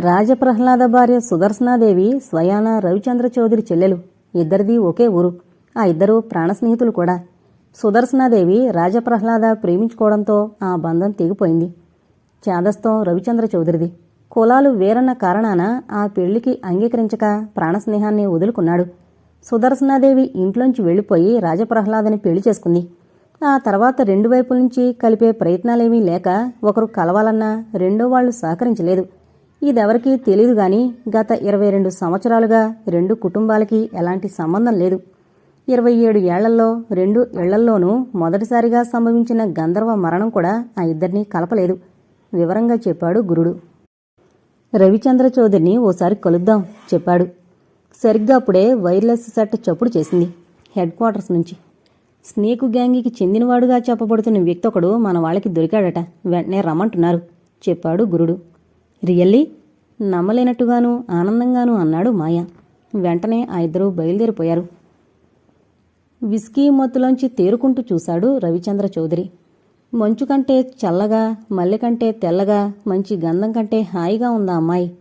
రాజప్రహ్లాద భార్య సుదర్శనాదేవి స్వయాన రవిచంద్ర చౌదరి చెల్లెలు. ఇద్దరిది ఒకే ఊరు. ఆ ఇద్దరు ప్రాణ స్నేహితులు కూడా. సుదర్శనాదేవి రాజప్రహ్లాద ప్రేమించుకోవడంతో ఆ బంధం తెగిపోయింది. చాదస్తం రవిచంద్ర చౌదరిది. కులాలు వేరన్న కారణాన ఆ పెళ్ళికి అంగీకరించక ప్రాణస్నేహాన్ని వదులుకున్నాడు. సుదర్శనాదేవి ఇంట్లోంచి వెళ్ళిపోయి రాజప్రహ్లాదని పెళ్ళి చేసుకుంది. ఆ తర్వాత రెండు వైపుల నుంచి కలిపే ప్రయత్నాలేమీ లేక ఒకరు కలవాలన్నా రెండో వాళ్ళు సహకరించలేదు. ఇదెవరికీ తెలియదు గాని గత ఇరవై రెండు సంవత్సరాలుగా రెండు కుటుంబాలకి ఎలాంటి సంబంధం లేదు. ఇరవై ఏడు ఏళ్ళలో రెండు ఇళ్ళల్లోనూ మొదటిసారిగా సంభవించిన గంధర్వ మరణం కూడా ఆ ఇద్దరినీ కలపలేదు. వివరంగా చెప్పాడు గురుడు. రవిచంద్ర చౌదరిని ఓసారి కలుద్దాం చెప్పాడు. సరిగ్గా అప్పుడే వైర్లెస్ సెట్ చప్పుడు చేసింది హెడ్ క్వార్టర్స్ నుంచి. స్నేకు గ్యాంగికి చెందినవాడుగా చెప్పబడుతున్న వ్యక్తి ఒకడు మన వాళ్ళకి దొరికాడట. వెంటనే రమ్మంటున్నారు చెప్పాడు గురుడు. రియల్లీ? నమ్మలేనట్టుగాను ఆనందంగాను అన్నాడు మాయ. వెంటనే ఆ ఇద్దరూ బయలుదేరిపోయారు. విస్కీ మత్తులోంచి తేరుకుంటూ చూశాడు రవిచంద్ర చౌదరి. మంచు కంటే చల్లగా మల్లె కంటే తెల్లగా మంచి గంధం కంటే హాయిగా ఉందా అమ్మాయి?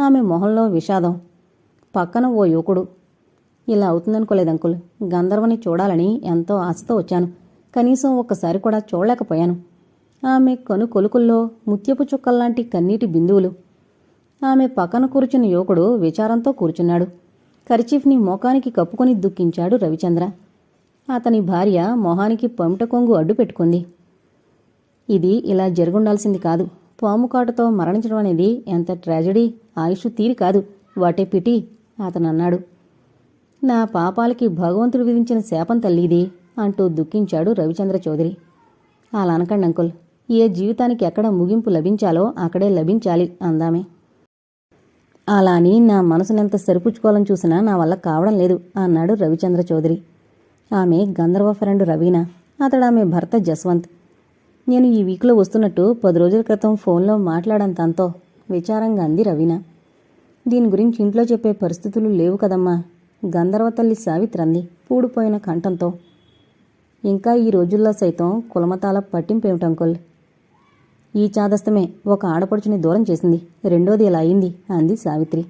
ఆమె మొహంలో విషాదం. పక్కన ఓ యువకుడు. ఇలా అవుతుందనుకోలేదు అంకుల్. గంధర్వని చూడాలని ఎంతో ఆశతో వచ్చాను. కనీసం ఒక్కసారి కూడా చూడలేకపోయాను. ఆమె కను కొలుకుల్లో ముత్యపు చుక్కల్లాంటి కన్నీటి బిందువులు. ఆమె పక్కన కూర్చున్న యువకుడు విచారంతో కూర్చున్నాడు. కర్చీఫ్ని మోకానికి కప్పుకొని దుఃఖించాడు రవిచంద్ర. అతని భార్య మొహానికి పమిట కొంగు అడ్డు పెట్టుకుంది. ఇది ఇలా జరుగుండాల్సింది కాదు. పాము కాటుతో మరణించడం అనేది ఎంత ట్రాజడీ ఆయుష్ తీరి కాదు. వాటే పిటి అతనన్నాడు నా పాపాలకి భగవంతుడు విధించిన శాపం తల్లిది అంటూ దుఃఖించాడు రవిచంద్ర చౌదరి. అలా అనకండి అంకుల్. ఏ జీవితానికి ఎక్కడ ముగింపు లభించాలో అక్కడే లభించాలి అందామే. అలా అని నా మనసునెంత సరిపుచ్చుకోవాలని చూసినా నా వల్ల కావడం లేదు అన్నాడు రవిచంద్ర చౌదరి. ఆమె గంధర్వ ఫ్రెండ్ రవీనా. అతడు ఆమె భర్త జస్వంత్. నేను ఈ వీక్లో వస్తున్నట్టు పది రోజుల క్రితం ఫోన్లో మాట్లాడాను తనతో విచారంగా అంది రవీనా. దీని గురించి ఇంట్లో చెప్పే పరిస్థితులు లేవు కదమ్మా గంధర్వ తల్లి సావిత్రంది పూడిపోయిన కంఠంతో. ఇంకా ఈ రోజుల్లో సైతం కులమతాల పట్టింపేమిటంకుల్ ఈ చాదస్తమే ఒక ఆడపడుచుని దూరం చేసింది. రెండోది ఇలా అయింది అంది సావిత్రి.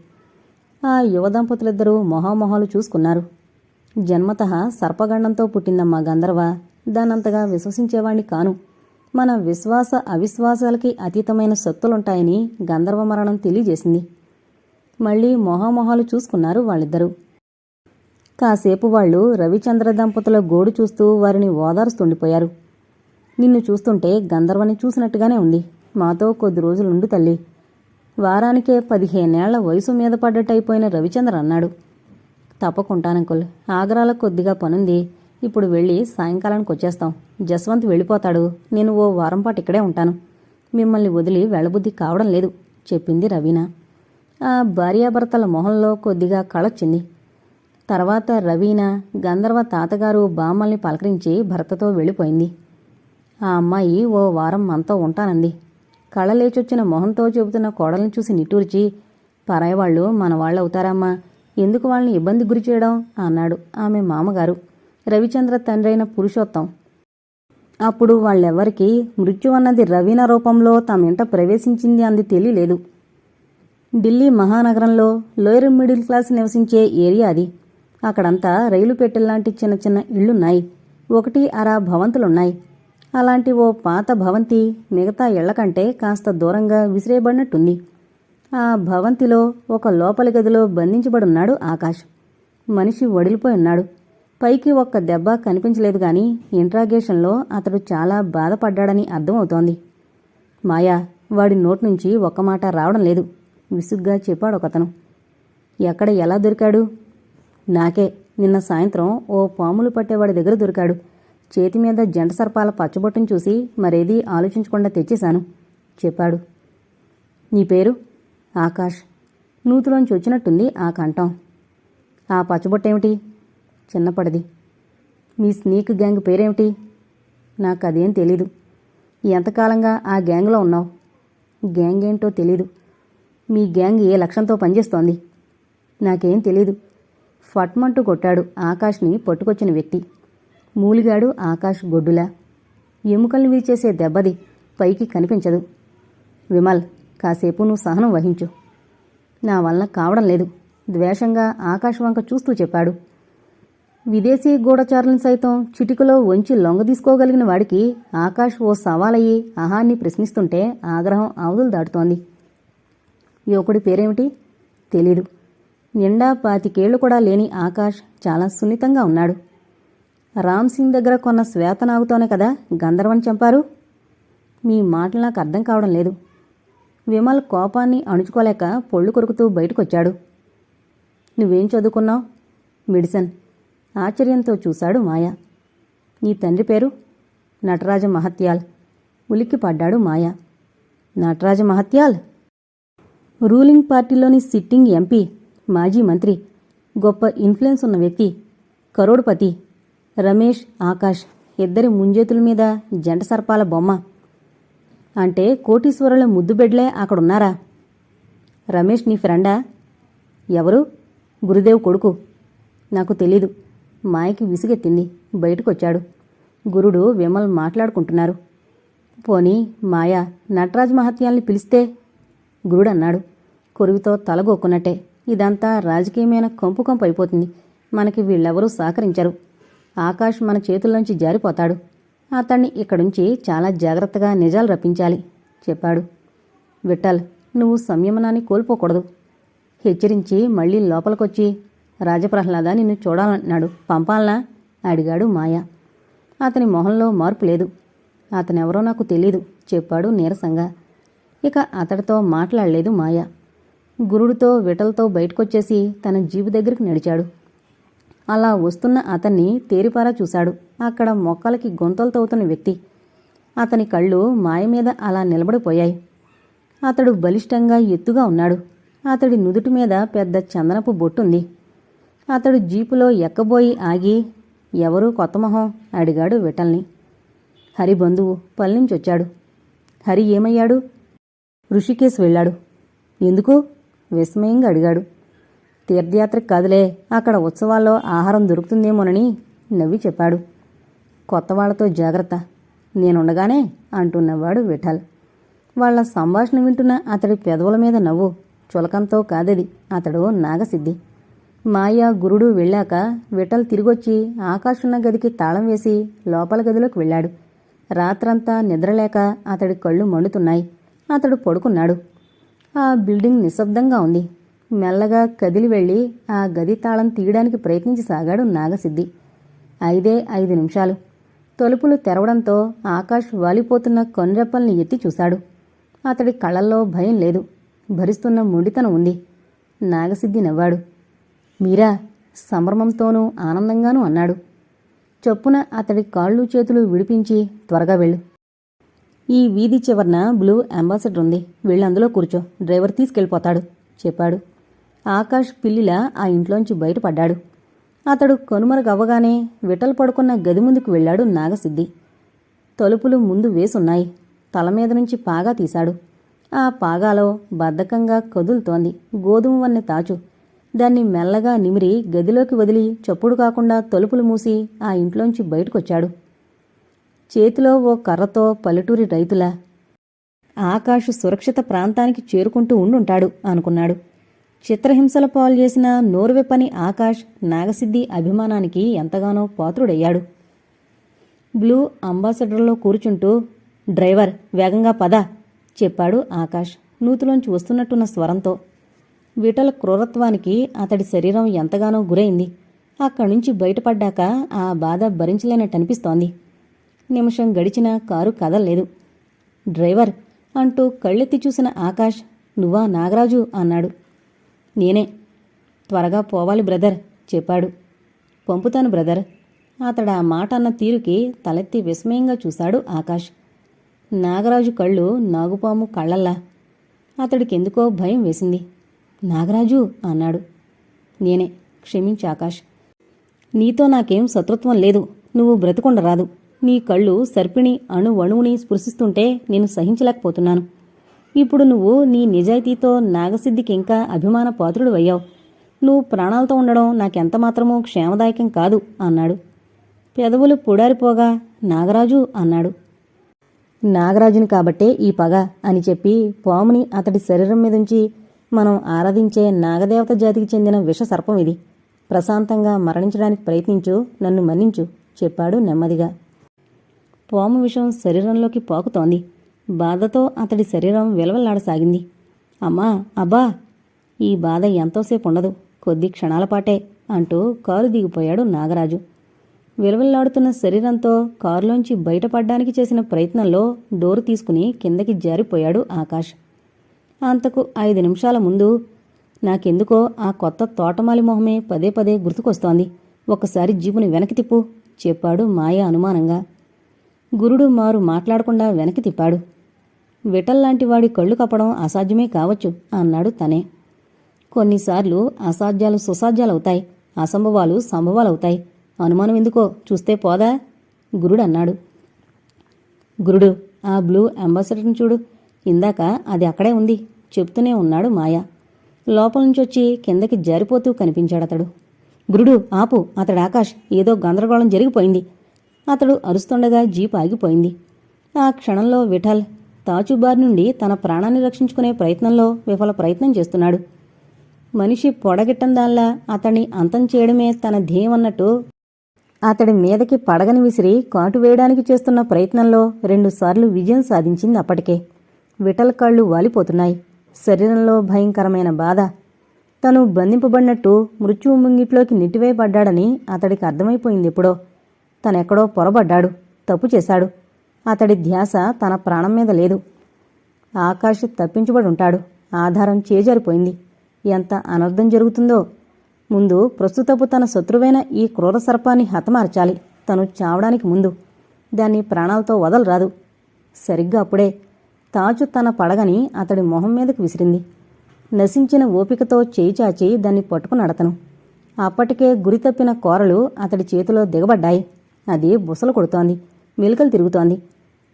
ఆ యువ దంపతులిద్దరూ మొహామొహాలు చూసుకున్నారు. జన్మత సర్పగండంతో పుట్టిందమ్మా గంధర్వ దానంతగా విశ్వసించేవాణ్ణి కాను. మన విశ్వాస అవిశ్వాసాలకి అతీతమైన శక్తులుంటాయని గంధర్వ మరణం తెలియజేసింది. మళ్ళీ మొహామొహాలు చూసుకున్నారు వాళ్ళిద్దరూ. కాసేపు వాళ్ళు రవిచంద్ర దంపతుల గోడు చూస్తూ వారిని ఓదారుస్తుండిపోయారు. నిన్ను చూస్తుంటే గంధర్వని చూసినట్టుగానే ఉంది. మాతో కొద్ది రోజులుండు తల్లి. వారానికే పదిహేనేళ్ళ వయసు మీద పడ్డట్టయిపోయిన రవిచంద్ర అన్నాడు. తప్పకుంటానంకుల్ ఆగ్రాలో కొద్దిగా పనుంది. ఇప్పుడు వెళ్ళి సాయంకాలానికి వచ్చేస్తాం జస్వంత్ వెళ్ళిపోతాడు. నేను ఓ వారం పాటు ఇక్కడే ఉంటాను. మిమ్మల్ని వదిలి వెళ్ళబుద్ధి కావడం లేదు చెప్పింది రవీన. ఆ భార్యాభర్తల మొహంలో కొద్దిగా కళొచ్చింది. తర్వాత రవీన గంధర్వ తాతగారు బామ్మల్ని పలకరించి భర్తతో వెళ్ళిపోయింది. ఆ అమ్మాయి ఓ వారం మనతో ఉంటానంది. కళలేచొచ్చిన మొహంతో చెబుతున్న కోడల్ని చూసి నిట్టూర్చి పరాయవాళ్ళు మన వాళ్ళు అవుతారమ్మా. ఎందుకు వాళ్ళని ఇబ్బంది గురి చేయడం? అన్నాడు ఆమె మామగారు. రవిచంద్ర తండ్రైన పురుషోత్తం. అప్పుడు వాళ్ళెవ్వరికీ మృత్యు అన్నది రవీన రూపంలో తమ ఇంట ప్రవేశించింది అంది తెలియలేదు. ఢిల్లీ మహానగరంలో లోయర్ మిడిల్ క్లాస్ నివసించే ఏరియా అది. అక్కడంతా రైలు పెట్టెల్లాంటి చిన్న చిన్న ఇళ్ళున్నాయి ఒకటి అరా భవంతులున్నాయి. అలాంటి ఓ పాత భవంతి మిగతా ఇళ్ళకంటే కాస్త దూరంగా విసిరేయబడినట్టుంది. ఆ భవంతిలో ఒక లోపలి గదిలో బంధించబడున్నాడు ఆకాష్. మనిషి వడిలిపోయి ఉన్నాడు. పైకి ఒక్క దెబ్బ కనిపించలేదు గాని ఇంట్రాగేషన్లో అతడు చాలా బాధపడ్డాడని అర్థమవుతోంది. మాయా వాడి నోటి నుంచి ఒక్క మాట రావడం లేదు. విసుగ్గా చెప్పాడు ఒకతను. ఎక్కడ ఎలా దొరికాడు? నాకే నిన్న సాయంత్రం ఓ పాములు పట్టేవాడి దగ్గర దొరికాడు. చేతి మీద జంట సర్పాల పచ్చబొట్టును చూసి మరేదీ ఆలోచించకుండా తెచ్చేశాను. చెప్పాడు. నీ పేరు? ఆకాష్. నూతులోంచి వచ్చినట్టుంది ఆ కంఠం. ఆ పచ్చబొట్టేమిటి? చిన్నపడది. మీ స్నీక్ గ్యాంగ్ పేరేమిటి? నాకు అదేం తెలీదు. ఎంతకాలంగా ఆ గ్యాంగ్లో ఉన్నావు? గ్యాంగ్ ఏంటో తెలీదు. మీ గ్యాంగ్ ఏ లక్ష్యంతో పనిచేస్తోంది? నాకేం తెలీదు. ఫట్మంటూ కొట్టాడు ఆకాష్ని పట్టుకొచ్చిన వ్యక్తి. మూలిగాడు ఆకాష్ గొడ్డులా. ఎముకలను వీచేసే దెబ్బది పైకి కనిపించదు. విమల్ కాసేపు నువ్వు సహనం వహించు. నా వల్ల కావడం లేదు. ద్వేషంగా ఆకాశ వంక చూస్తూ చెప్పాడు. విదేశీ గూఢచారులను సైతం చిటికలో వంచి లొంగదీసుకోగలిగిన వాడికి ఆకాష్ ఓ సవాలయ్యి అహాన్ని ప్రశ్నిస్తుంటే ఆగ్రహం అవధులు దాటుతోంది. యువకుడి పేరేమిటి? తెలీదు. నిండా పాతికేళ్ళు కూడా లేని ఆకాష్ చాలా సున్నితంగా ఉన్నాడు. రామ్ సింగ్ దగ్గర కొన్న శ్వేతనాగుతోనే కదా గంధర్వం చంపారు? మీ మాటలు నాకు అర్థం కావడం లేదు. విమల్ కోపాన్ని అణుచుకోలేక పొళ్ళు కొరుకుతూ బయటకొచ్చాడు. నువ్వేం చదువుకున్నావు? మెడిసిన్. ఆశ్చర్యంతో చూశాడు మాయ. నీ తండ్రి పేరు? నటరాజ మహత్యాల్. ఉలిక్కి పడ్డాడు మాయ. నటరాజ మహత్యాల్? రూలింగ్ పార్టీలోని సిట్టింగ్ ఎంపీ మాజీ మంత్రి గొప్ప ఇన్ఫ్లుయెన్స్ ఉన్న వ్యక్తి కరోడ్పతి. రమేష్ ఆకాష్ ఇద్దరి ముంజేతుల మీద జంట సర్పాల బొమ్మ. అంటే కోటీశ్వరుల ముద్దుబెడ్లే అక్కడున్నారా? రమేష్ నీ ఫ్రెండా? ఎవరు? గురుదేవ్ కొడుకు. నాకు తెలీదు. మాయకి విసుగెత్తింది. బయటకొచ్చాడు. గురుడు విమల్ మాట్లాడుకుంటున్నారు. పోనీ మాయ నటరాజ్ మహత్యాల్ని పిలిస్తే? గురుడన్నాడు. కొరువితో తలగొక్కున్నట్టే. ఇదంతా రాజకీయమైన కంపు కంపు అయిపోతుంది. మనకి వీళ్ళెవరూ సహకరించరు. ఆకాష్ మన చేతుల్లోంచి జారిపోతాడు. అతన్ని ఇక్కడుంచి చాలా జాగ్రత్తగా నిజాలు రప్పించాలి చెప్పాడు. విఠల్ నువ్వు సంయమనాన్ని కోల్పోకూడదు. హెచ్చరించి మళ్ళీ లోపలికొచ్చి రాజప్రహ్లాద నిన్ను చూడాలన్నాడు. పంపాలనా? అడిగాడు మాయ. అతని మొహంలో మార్పు లేదు. అతనెవరో నాకు తెలీదు చెప్పాడు నీరసంగా. ఇక అతడితో మాట్లాడలేదు మాయ. గురుడితో విటలతో బయటకొచ్చేసి తన జీపు దగ్గరికి నడిచాడు. అలా వస్తున్న అతన్ని తేరిపారా చూశాడు. అక్కడ మొక్కలకి గొంతలు తవ్వుతున్న వ్యక్తి. అతని కళ్ళు మాయ మీద అలా నిలబడిపోయాయి. అతడు బలిష్టంగా ఎత్తుగా ఉన్నాడు. అతడి నుదుటి మీద పెద్ద చందనపు బొట్టుంది. అతడు జీపులో ఎక్కబోయి ఆగి ఎవరు కొత్త మొహం? అడిగాడు విఠల్ని. హరి బంధువు పల్లించొచ్చాడు హరి ఏమయ్యాడు? ఋషికేశ్ వెళ్ళాడు. ఎందుకు? విస్మయంగా అడిగాడు. తీర్థయాత్రకు కాదులే. అక్కడ ఉత్సవాల్లో ఆహారం దొరుకుతుందేమోనని నవ్వి చెప్పాడు. కొత్త వాళ్ళతో జాగ్రత్త. నేనుండగానే అంటున్నవాడు విఠల్. వాళ్ళ సంభాషణ వింటున్న అతడి పెదవుల మీద నవ్వు. చులకంతో కాదది. అతడు నాగసిద్ధి. మాయా గురుడు వెళ్ళాక విఠల్ తిరిగొచ్చి ఆకాశున్న గదికి తాళం వేసి లోపల గదిలోకి వెళ్ళాడు. రాత్రంతా నిద్రలేక అతడి కళ్ళు మండుతున్నాయి. అతడు పడుకున్నాడు. ఆ బిల్డింగ్ నిశ్శబ్దంగా ఉంది. మెల్లగా కదిలి వెళ్ళి ఆ గది తాళం తీయడానికి ప్రయత్నించి సాగాడు నాగసిద్ధి. ఐదే ఐదు నిమిషాలు. తలుపులు తెరవడంతో ఆకాష్ వాలిపోతున్న కొన్రెప్పల్ని ఎత్తి చూశాడు. అతడి కళ్ళల్లో భయం లేదు. భరిస్తున్న మొండితనం ఉంది. నాగసిద్ధి నవ్వాడు. మీరా సంభ్రమంతోనూ ఆనందంగానూ అన్నాడు. చొప్పున అతడి కాళ్ళు చేతులు విడిపించి త్వరగా వెళ్ళు. ఈ వీధి చివరన బ్లూ అంబాసిడర్ ఉంది. వెళ్ళి అందులో కూర్చో. డ్రైవర్ తీసుకెళ్ళిపోతాడు చెప్పాడు. ఆకాష్ పిల్లిలా ఆ ఇంట్లోంచి బయటపడ్డాడు. అతడు కనుమరుగవ్వగానే విటల్ పడుకున్న గది ముందుకు వెళ్ళాడు నాగసిద్ధి. తలుపులు ముందు వేసున్నాయి. తల మీద నుంచి పాగా తీశాడు. ఆ పాగాలో బద్ధకంగా కదులుతోంది. గోధుమ వన్నె తాచు. దాన్ని మెల్లగా నిమిరి గదిలోకి వదిలి చప్పుడు కాకుండా తలుపులు మూసి ఆ ఇంట్లోంచి బయటకొచ్చాడు. చేతిలో ఓ కర్రతో పల్లెటూరి రైతులా. ఆకాష్ సురక్షిత ప్రాంతానికి చేరుకుంటూ ఉండుంటాడు అనుకున్నాడు. చిత్రహింసల పాలు చేసిన నోరువెప్పని ఆకాష్ నాగసిద్ధి అభిమానానికి ఎంతగానో పాత్రుడయ్యాడు. బ్లూ అంబాసిడర్లో కూర్చుంటూ డ్రైవర్ వేగంగా పద చెప్పాడు ఆకాష్ నూతులోంచి వస్తున్నట్టున్న స్వరంతో. విటల క్రూరత్వానికి అతడి శరీరం ఎంతగానో గురైంది. అక్కడి నుంచి బయటపడ్డాక ఆ బాధ భరించలేనట్టనిపిస్తోంది. నిమిషం గడిచిన కారు కదలలేదు. డ్రైవర్ అంటూ కళ్ళెత్తి చూసిన ఆకాష్ నువ్వా నాగరాజు? అన్నాడు. నేనే. త్వరగా పోవాలి బ్రదర్ చెప్పాడు. పంపుతాను బ్రదర్. అతడు ఆ మాట అన్న తీరుకి తలెత్తి విస్మయంగా చూశాడు ఆకాష్. నాగరాజు కళ్ళు నాగుపాము కళ్ళల్లా. అతడికెందుకో భయం వేసింది. నాగరాజు అన్నాడు. నేనే క్షమించి ఆకాష్. నీతో నాకేం శత్రుత్వం లేదు. నువ్వు బ్రతకుండరాదు. నీ కళ్ళు సర్పిణి అణువణువుని స్పృశిస్తుంటే నేను సహించలేకపోతున్నాను. ఇప్పుడు నువ్వు నీ నిజాయితీతో నాగసిద్ధికి ఇంకా అభిమాన పాత్రుడు అయ్యావు. నువ్వు ప్రాణాలతో ఉండడం నాకెంత మాత్రమూ క్షేమదాయకం కాదు అన్నాడు. పెదవులు పొడారిపోగా నాగరాజు అన్నాడు. నాగరాజుని కాబట్టే ఈ పగ అని చెప్పి పాముని అతడి శరీరం మీదుంచి మనం ఆరాధించే నాగదేవత జాతికి చెందిన విష సర్పం ఇది. ప్రశాంతంగా మరణించడానికి ప్రయత్నించు నన్ను మన్నించు చెప్పాడు నెమ్మదిగా. పాము విషం శరీరంలోకి పాకుతోంది. బాధతో అతడి శరీరం విలవల్లాడసాగింది. అమ్మా అబ్బా ఈ బాధ ఎంతోసేపు ఉండదు. కొద్ది క్షణాల పాటే అంటూ కారు దిగిపోయాడు నాగరాజు. విలవల్లాడుతున్న శరీరంతో కారులోంచి బయటపడ్డానికి చేసిన ప్రయత్నంలో డోరు తీసుకుని కిందకి జారిపోయాడు ఆకాష్. అంతకు ఐదు నిమిషాల ముందు నాకెందుకో ఆ కొత్త తోటమాలి మొహమే పదే పదే గుర్తుకొస్తోంది. ఒకసారి జీపుని వెనక్కి తిప్పు చెప్పాడు మాయ అనుమానంగా. గురుడు మారు మాట్లాడకుండా వెనక్కి తిప్పాడు. విటల్లాంటి వాడి కళ్ళు కప్పడం అసాధ్యమే కావచ్చు అన్నాడు తనే. కొన్నిసార్లు అసాధ్యాలు సుసాధ్యాలవుతాయి అసంభవాలు సంభవాలవుతాయి. అనుమానం ఎందుకో చూస్తే పోదా? గురుడు అన్నాడు. గురుడు ఆ బ్లూ అంబాసిడర్ని చూడు. ఇందాక అది అక్కడే ఉంది చెప్తూనే ఉన్నాడు మాయ. లోపల నుంచి వచ్చి కిందకి జారిపోతూ కనిపించాడతడు. గురుడు ఆపు అతడు ఆకాష్ ఏదో గందరగోళం జరిగిపోయింది. అతడు అరుస్తుండగా జీప్ ఆగిపోయింది. ఆ క్షణంలో విఠల్ తాచుబార్ నుండి తన ప్రాణాన్ని రక్షించుకునే ప్రయత్నంలో విఫల ప్రయత్నం చేస్తున్నాడు. మనిషి పొడగిట్టం దానిలా అతన్ని అంతం చేయడమే తన ధ్యేయమన్నట్టు అతడి మీదకి పడగని విసిరి కాటు వేయడానికి చేస్తున్న ప్రయత్నంలో రెండుసార్లు విజయం సాధించింది అప్పటికే. విఠల్ కాళ్ళు వాలిపోతున్నాయి. శరీరంలో భయంకరమైన బాధ. తను బంధింపబడినట్టు మృత్యువు ముంగిట్లోకి నెట్టివేయబడ్డాడని అతడికి అర్థమైపోయింది ఎప్పుడో. తనెక్కడో పొరబడ్డాడు తప్పు చేశాడు. అతడి ధ్యాస తన ప్రాణం మీద లేదు. ఆకాష్ తప్పించబడి ఉంటాడు ఆధారం చేజారిపోయింది. ఎంత అనర్థం జరుగుతుందో. ముందు ప్రస్తుతపు తన శత్రువైన ఈ క్రూర సర్పాన్ని హతమార్చాలి. తను చావడానికి ముందు. దాన్ని ప్రాణాలతో వదలరాదు. సరిగ్గా అప్పుడే తాచు తన పడగని అతడి మొహం మీదకు విసిరింది. నశించిన ఓపికతో చేయి చాచి దాన్ని పట్టుకుని అడతను అప్పటికే గురి తప్పిన కోరలు అతడి చేతిలో దిగబడ్డాయి. అది బుసలు కొడుతోంది మెలికలు తిరుగుతోంది.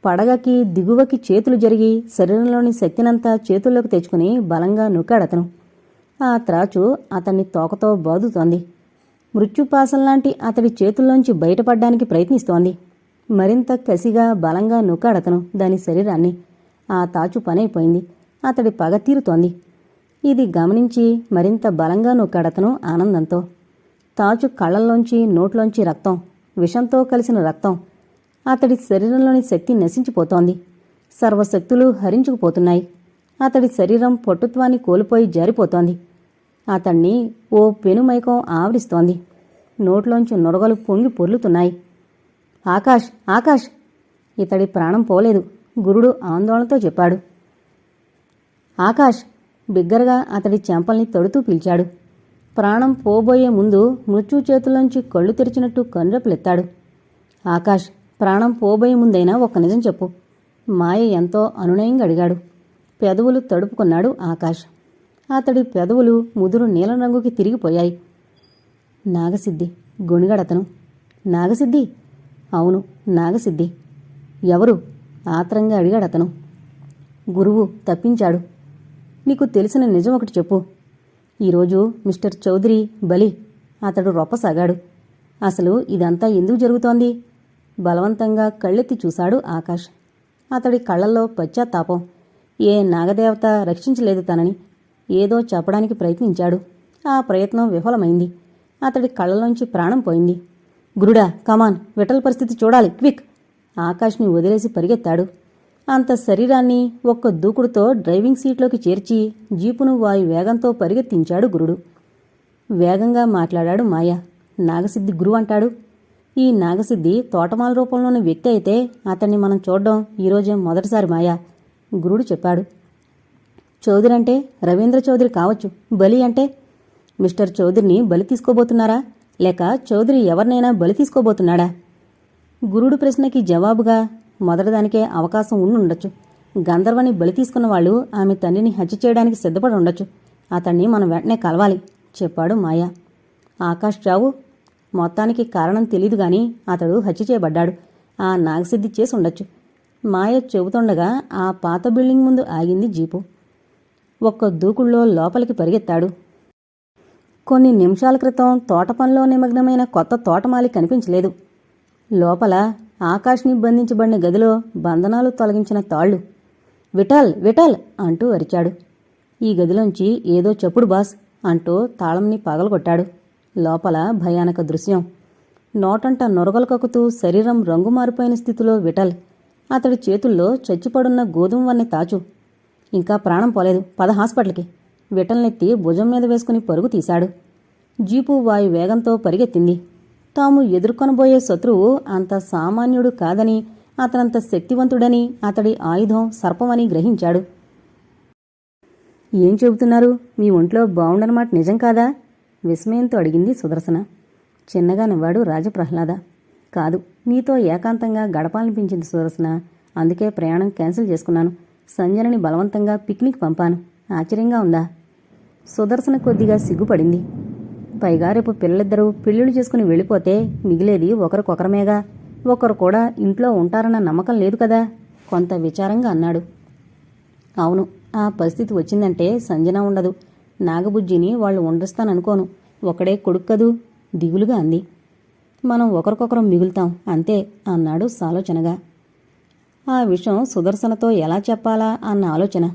పడగకి దిగువకి చేతులు జరిగి శరీరంలోని శక్తినంతా చేతుల్లోకి తెచ్చుకుని బలంగా నొక్కాడతను ఆ త్రాచు అతన్ని తోకతో బాదుతోంది. మృత్యుపాసంలాంటి అతడి చేతుల్లోంచి బయటపడ్డానికి ప్రయత్నిస్తోంది. మరింత కసిగా బలంగా నొక్కాడతను దాని శరీరాన్ని. ఆ తాచు పనైపోయింది. అతడి పగ తీరుతోంది. ఇది గమనించి మరింత బలంగా నొక్కాడతను ఆనందంతో. తాచు కళ్ళల్లోంచి నోట్లోంచి రక్తం విషంతో కలిసిన రక్తం అతడి శరీరంలోని శక్తి నశించిపోతోంది. సర్వశక్తులు హరించుకుపోతున్నాయి. అతడి శరీరం పట్టుత్వాన్ని కోల్పోయి జారిపోతోంది. అతణ్ణి ఓ పెనుమైకం ఆవరిస్తోంది. నోట్లోంచి నొరగలు పొంగి పొర్లుతున్నాయి. ఆకాష్! ఆకాష్! ఇతడి ప్రాణం పోలేదు. గురుడు ఆందోళనతో చెప్పాడు. ఆకాష్! బిగ్గరగా అతడి చెంపల్ని తడుతూ పిలిచాడు. ప్రాణం పోబోయే ముందు మృత్యు చేతుల్లోంచి కళ్ళు తెరిచినట్టు కనురెప్పులెత్తాడు ఆకాష్ ప్రాణం పోబోయే ముందైనా ఒక్క నిజం చెప్పు. మాయ ఎంతో అనునయంగా అడిగాడు. పెదవులు తడుపుకున్నాడు ఆకాష్. అతడి పెదవులు ముదురు నీలం రంగుకి తిరిగిపోయాయి. నాగసిద్ధి గొణిగడతను. నాగసిద్ధి? అవును నాగసిద్ధి. ఎవరు? ఆత్రంగా అడిగాడతను. గురువు తప్పించాడు. నీకు తెలిసిన నిజం ఒకటి చెప్పు. ఈరోజు మిస్టర్ చౌదరి బలి అతడు రొప్పసాగాడు. అసలు ఇదంతా ఎందుకు జరుగుతోంది? బలవంతంగా కళ్ళెత్తి చూశాడు ఆకాష్. అతడి కళ్ళల్లో పశ్చాత్తాపం. ఏ నాగదేవత రక్షించలేదు తనని. ఏదో చెప్పడానికి ప్రయత్నించాడు. ఆ ప్రయత్నం విఫలమైంది. అతడి కళ్ళలోంచి ప్రాణం పోయింది. గురుడా కమాన్ విఠల పరిస్థితి చూడాలి క్విక్! ఆకాష్ని వదిలేసి పరిగెత్తాడు. అంత శరీరాన్ని ఒక్క దూకుడుతో డ్రైవింగ్ సీట్లోకి చేర్చి జీపును వాయు వేగంతో పరిగెత్తించాడు గురుడు. వేగంగా మాట్లాడాడు మాయ. నాగసిద్ధి గురువు అంటాడు. ఈ నాగసిద్ధి తోటమాల రూపంలోని వ్యక్తి అయితే అతన్ని మనం చూడడం ఈరోజే మొదటిసారి మాయా గురుడు చెప్పాడు. చౌదరి అంటే రవీంద్ర చౌదరి కావచ్చు. బలి అంటే మిస్టర్ చౌదరిని బలి తీసుకోబోతున్నారా? లేక చౌదరి ఎవరినైనా బలి తీసుకోబోతున్నాడా? గురుడు ప్రశ్నకి జవాబుగా మొదటిదానికే అవకాశం ఉండుండొచ్చు. గంధర్వని బలి తీసుకున్న వాళ్ళు ఆమె తండ్రిని హత్య చేయడానికి సిద్ధపడి ఉండొచ్చు. అతన్ని మనం వెంటనే కలవాలి చెప్పాడు మాయ. ఆకాష్ రావు మొత్తానికి కారణం తెలీదు గాని అతడు హత్య చేయబడ్డాడు. ఆ నాగసిద్ధి చేసి ఉండొచ్చు. మాయ చెబుతుండగా ఆ పాత బిల్డింగ్ ముందు ఆగింది జీపు. ఒక్క దూకుళ్ళో లోపలికి పరిగెత్తాడు. కొన్ని నిమిషాల క్రితం తోట పనిలో నిమగ్నమైన కొత్త తోటమాలి కనిపించలేదు. లోపల ఆకాష్ని బంధించబడిన గదిలో బంధనాలు తొలగించిన తాళ్ళు విఠల్ విఠల్! అంటూ అరిచాడు. ఈ గదిలోంచి ఏదో చెప్పుడు బాస్! అంటూ తాళంని పగలగొట్టాడు. లోపల భయానక దృశ్యం. నోటంట నొరగలు కక్కుతూ శరీరం రంగు మారిపోయిన స్థితిలో విఠల్. అతడి చేతుల్లో చచ్చిపడున్న గోధుమ వన్నె తాచు. ఇంకా ప్రాణం పోలేదు. పద హాస్పిటల్కి. విఠల్నెత్తి భుజం మీద వేసుకుని పరుగు తీశాడు. జీపు వాయు వేగంతో పరిగెత్తింది. తాము ఎదుర్కొనబోయే శత్రువు అంత సామాన్యుడు కాదని అతనంత శక్తివంతుడని అతడి ఆయుధం సర్పమని గ్రహించాడు. ఏం చెబుతున్నారు? మీ ఒంట్లో బావుండనమాట నిజం కాదా? విస్మయంతో అడిగింది సుదర్శన. చిన్నగా నవ్వాడు రాజప్రహ్లాద. కాదు నీతో ఏకాంతంగా గడపాలనిపించింది సుదర్శన. అందుకే ప్రయాణం క్యాన్సిల్ చేసుకున్నాను. సంజనని బలవంతంగా పిక్నిక్ పంపాను. ఆశ్చర్యంగా ఉందా? సుదర్శన కొద్దిగా సిగ్గుపడింది. పైగా రేపు పిల్లలిద్దరూ పెళ్ళిళ్ళు చేసుకుని వెళ్ళిపోతే మిగిలేది ఒకరికొకరమేగా. ఒకరు కూడా ఇంట్లో ఉంటారన్న నమ్మకం లేదు కదా? కొంత విచారంగా అన్నాడు. అవును ఆ పరిస్థితి వచ్చిందంటే సంజన ఉండదు. నాగబుజ్జిని వాళ్ళు ఉండస్తాననుకోను. ఒకడే కొడుక్కదు దిగులుగా అంది. మనం ఒకరికొకరం మిగులుతాం అంతే అన్నాడు సాలోచనగా. ఆ విషయం సుదర్శనతో ఎలా చెప్పాలా అన్న ఆలోచన.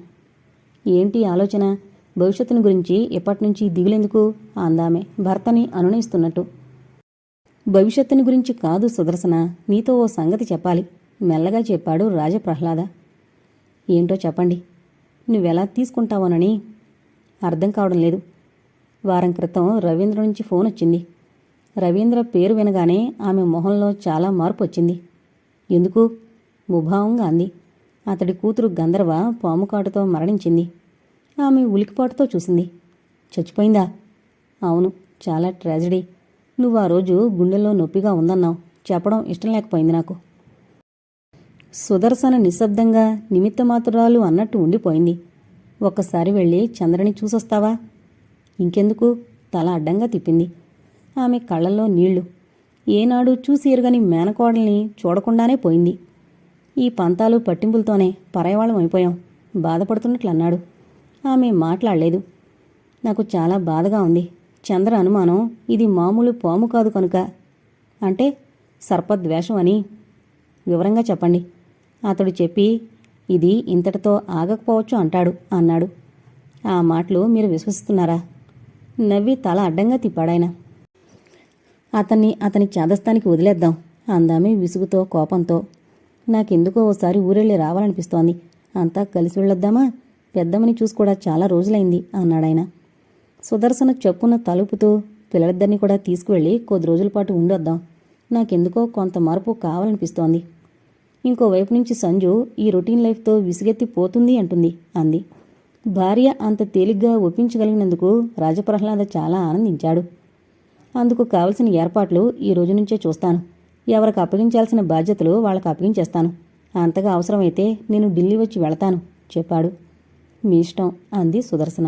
ఏంటి ఆలోచన? భవిష్యత్తుని గురించి ఎప్పటినుంచి దిగులెందుకు అందామె. భర్తని అనునయిస్తున్నట్టు. భవిష్యత్తుని గురించి కాదు సుదర్శన నీతో ఓ సంగతి చెప్పాలి. మెల్లగా చెప్పాడు రాజప్రహ్లాద. ఏంటో చెప్పండి. నువ్వెలా తీసుకుంటావోనని అర్థం కావడం లేదు. వారం క్రితం రవీంద్ర నుంచి ఫోన్ వచ్చింది. రవీంద్ర పేరు వినగానే ఆమె మొహంలో చాలా మార్పు వచ్చింది. ఎందుకు? ముభావంగా అంది. అతడి కూతురు గంధర్వ పాముకాటుతో మరణించింది. ఆమె ఉలికిపాటుతో చూసింది. చచ్చిపోయిందా? అవును చాలా ట్రాజడీ. నువ్వు ఆ రోజు గుండెల్లో నొప్పిగా ఉందన్నావు. చెప్పడం ఇష్టం లేకపోయింది నాకు. సుదర్శన నిశ్శబ్దంగా నిమిత్తమాత్రురాలు అన్నట్టు ఉండిపోయింది. ఒక్కసారి వెళ్ళి చంద్రని చూసొస్తావా? ఇంకెందుకు? తల అడ్డంగా తిప్పింది. ఆమె కళ్ళల్లో నీళ్ళు. ఏనాడు చూసి ఎరుగని మేనకోడల్ని చూడకుండానే పోయింది. ఈ పంతాలు పట్టింపులతోనే పరాయవాళ్ళం అయిపోయాం. బాధపడుతున్నట్లు అన్నాడు ఆమె మాట్లాడలేదు. నాకు చాలా బాధగా ఉంది. చంద్ర అనుమానం ఇది మామూలు పాము కాదు కనుక. అంటే సర్పద్వేషం అని. వివరంగా చెప్పండి. అతడు చెప్పి ఇది ఇంతటితో ఆగకపోవచ్చు అంటాడు అన్నాడు. ఆ మాటలు మీరు విశ్వసిస్తున్నారా? నవ్వి తల అడ్డంగా తిప్పాడాయన. అతన్ని అతని చాదస్తానికి వదిలేద్దాం అందామి విసుగుతో కోపంతో. నాకెందుకో ఓసారి ఊరెళ్ళి రావాలనిపిస్తోంది. అంతా కలిసి వెళ్ళొద్దామా? పెద్దమ్మని చూసి కూడా చాలా రోజులైంది అన్నాడాయన సుదర్శన చెప్పున తలుపుతూ పిల్లలిద్దరినీ కూడా తీసుకువెళ్ళి కొద్ది రోజుల పాటు ఉండొద్దాం. నాకెందుకో కొంత మార్పు కావాలనిపిస్తోంది. ఇంకోవైపు నుంచి సంజు ఈ రొటీన్ లైఫ్తో విసిగెత్తి పోతుంది అంటుంది అంది. భార్య అంత తేలిగ్గా ఒప్పించగలిగినందుకు రాజప్రహ్లాద చాలా ఆనందించాడు. అందుకు కావలసిన ఏర్పాట్లు ఈ రోజు నుంచే చూస్తాను. ఎవరికి అప్పగించాల్సిన బాధ్యతలు వాళ్ళకి అప్పగించేస్తాను. అంతగా అవసరమైతే నేను ఢిల్లీ వచ్చి వెళతాను చెప్పాడు. మీ ఇష్టం అంది సుదర్శన.